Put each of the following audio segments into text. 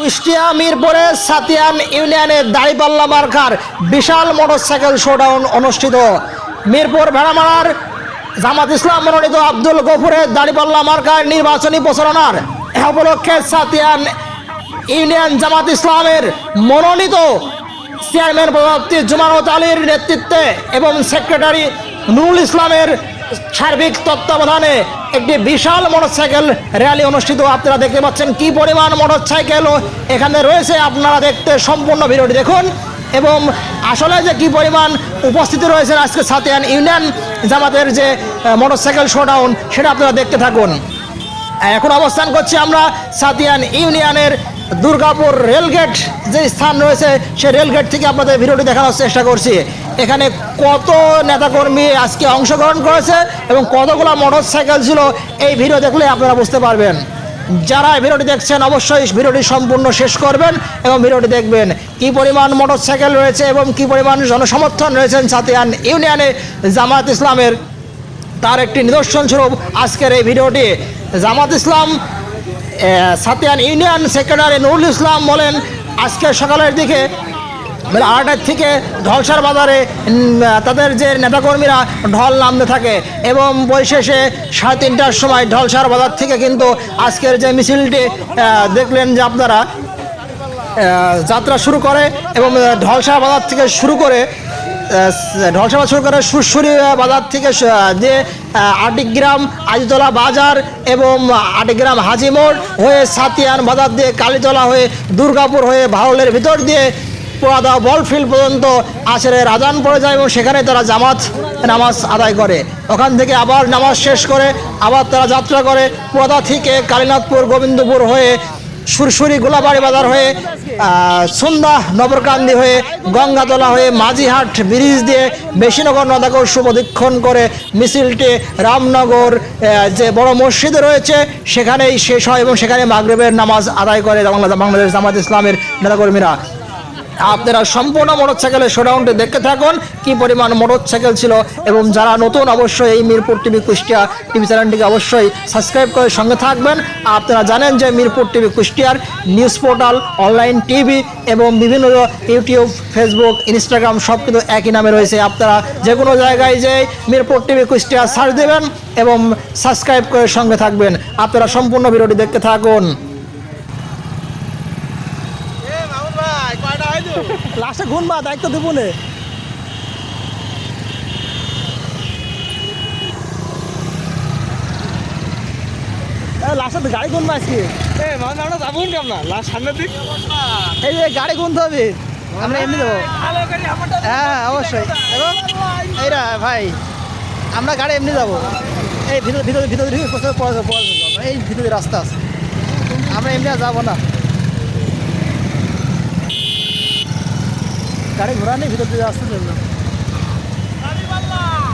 কুষ্টিয়া মিরপুরে সাতিয়ান ইউনিয়নের দাড়িপাল্লা মার্কার বিশাল মোটরসাইকেল শোডাউন অনুষ্ঠিত। মিরপুর ভেড়ামারার জামাত ইসলাম মনোনীত আব্দুল গফুরের দাড়িপাল্লা মার্কার নির্বাচনী প্রচারণার উপলক্ষে সাতিয়ান ইউনিয়ন জামাত ইসলামের মনোনীত চেয়ারম্যান পদার্থী জুমানত আলীর নেতৃত্বে এবং সেক্রেটারি নুরুল ইসলামের সার্বিক তত্ত্বাবধানে একটি বিশাল মোটরসাইকেল র্যালি অনুষ্ঠিত আপনারা দেখতে পাচ্ছেন কি পরিমাণ মোটরসাইকেল এখানে রয়েছে আপনারা দেখতে সম্পূর্ণ ভিডিওটি দেখুন এবং আসলে যে কি পরিমাণ উপস্থিতি রয়েছে আজকে সাতিয়ান ইউনিয়ন জামাতের যে মোটরসাইকেল শোডাউন সেটা আপনারা দেখতে থাকুন। এখন অবস্থান করছি আমরা সাতিয়ান ইউনিয়নের দুর্গাপুর রেলগেট যে স্থান রয়েছে, সেই রেলগেট থেকে আপনাদের ভিডিওটি দেখানোর চেষ্টা করছি। এখানে কত নেতাকর্মী আজকে অংশগ্রহণ করেছে এবং কতগুলো মোটর সাইকেল ছিল, এই ভিডিও দেখলে আপনারা বুঝতে পারবেন। যারা ভিডিওটি দেখছেন, অবশ্যই ভিডিওটি সম্পূর্ণ শেষ করবেন এবং ভিডিওটি দেখবেন কি পরিমাণ মোটর সাইকেল রয়েছে এবং কি পরিমাণ জনসমর্থন রয়েছেন সাতিয়ান ইউনিয়নে জামাত ইসলামের। তার একটি নিদর্শন স্বরূপ আজকের এই ভিডিওটি। জামাত ইসলাম সাতিয়ান ইউনিয়ন সেক্রেটারি নুরুল ইসলাম বলেন আজকে সকালের দিকে বেলা আড়াইটার থেকে ঢলসার বাজারে তাদের যে নেতাকর্মীরা ঢল নামতে থাকে এবং পরিশেষে সাড়ে তিনটার সময় ঢলসার বাজার থেকে কিন্তু আজকের যে মিছিলটি দেখলেন যে আপনারা যাত্রা শুরু করে এবং আহ, ঢলসা বাজার থেকে শুরু করে ঢলসা করে সুরসুরি বাজার থেকে যে আটিগ্রাম, আজিতলা বাজার এবং আটিগ্রাম হাজিমোড় হয়ে সাতিয়ান বাজার দিয়ে কালীতলা হয়ে দুর্গাপুর হয়ে ভাওলের ভিতর দিয়ে পোয়াদা বলফিল্ড পর্যন্ত আসরের আজান পড়ে যায় এবং সেখানে তারা জামাত নামাজ আদায় করে। ওখান থেকে আবার নামাজ শেষ করে, আবার তারা যাত্রা করে। পোয়াদা থেকে কালীনাথপুর, গোবিন্দপুর হয়ে সুরসুরি গোলাবাড়ি বাজার হয়ে সন্ধ্যা নবরকান্দি হয়ে, গঙ্গাতলা হয়ে, মাঝিহাট ব্রিজ দিয়ে বেশিনগর নদাগর সুপ্রদীক্ষণ করে মিছিলটি রামনগর যে বড় মসজিদ রয়েছে, সেখানেই শেষ হয় এবং সেখানে মাগরেবের নামাজ আদায় করে বাংলা- বাংলাদেশ জামাত ইসলামের নেতাকর্মীরা। আপনারা সম্পূর্ণ মোটরসাইকেলের শোডাউনটি দেখতে থাকুন। কি পরিমাণ মোটরসাইকেল ছিল এবং যারা নতুন অবশ্যই এই মিরপুর টিভি কুষ্টিয়া টিভি চ্যানেলটিকে অবশ্যই সাবস্ক্রাইব করে সঙ্গে থাকবেন। আপনারা জানেন যে মিরপুর টিভি কুষ্টিয়ার নিউজ পোর্টাল, অনলাইন টিভি এবং বিভিন্ন ইউটিউব, ফেসবুক, ইনস্টাগ্রাম সব কিন্তু একই নামে রয়েছে। আপনারা যে কোনো জায়গায় যে মিরপুর টিভি কুষ্টিয়া সার্চ দেবেন এবং সাবস্ক্রাইব করে সঙ্গে থাকবেন। আপনারা সম্পূর্ণ ভিডিওটি দেখতে থাকুন। লাস্টে ঘুরবা দায়িত্ব দেবো নে লাস্টে গাড়ি গুনবা আজকে আমরা যাব কেমন লাস্ট সামনের দিক এই যে গাড়ি গুনতে হবে আমরা এমনি দেবো হ্যাঁ হ্যাঁ অবশ্যই এবং এইরা ভাই আমরা গাড়ি এমনি যাব এই ভিতরে ভিতরে ভিতরে পড়া। এই ভিতরে রাস্তা আছে আমরা এমনি আর যাব না গাড়ি ঘোরা নেই, ভিতর দিয়ে আসতে চলবে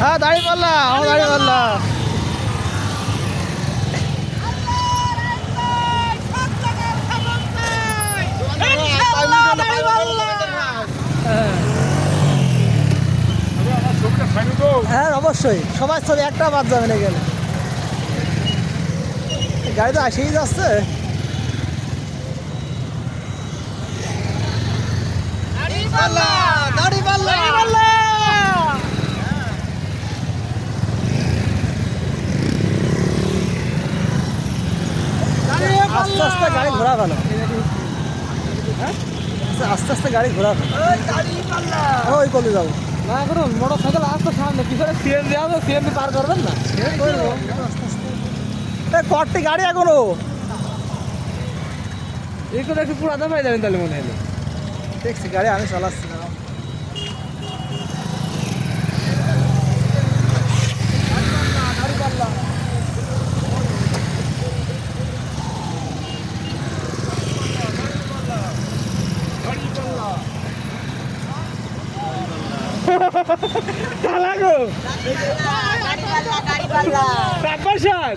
হ্যাঁ দাঁড়িয়ে পাল্লা, আমার দাঁড়িয়ে পাল্লা। হ্যাঁ অবশ্যই। সবার ছবি একটা বাদ যাবে না গেলে গাড়ি তো আসেই যাচ্ছে। আস্তে আস্তে গাড়ি ঘোরা ভালো হ্যাঁ? আস্তে আস্তে গাড়ি ঘোরা ভালো ওই কলে যাব না করো মোটর সাইকেল আসতো সামনে পিছনে সিএনজি আসবে সিএনজি পার করবেন না? এ, কটি গাড়ি এখনও? এই করে একটু পুরাদা পাই যাবেন তাহলে মনে হলো দেখছি গাড়ি আমি চালাচ্ছি না চালাগো টাকা শাক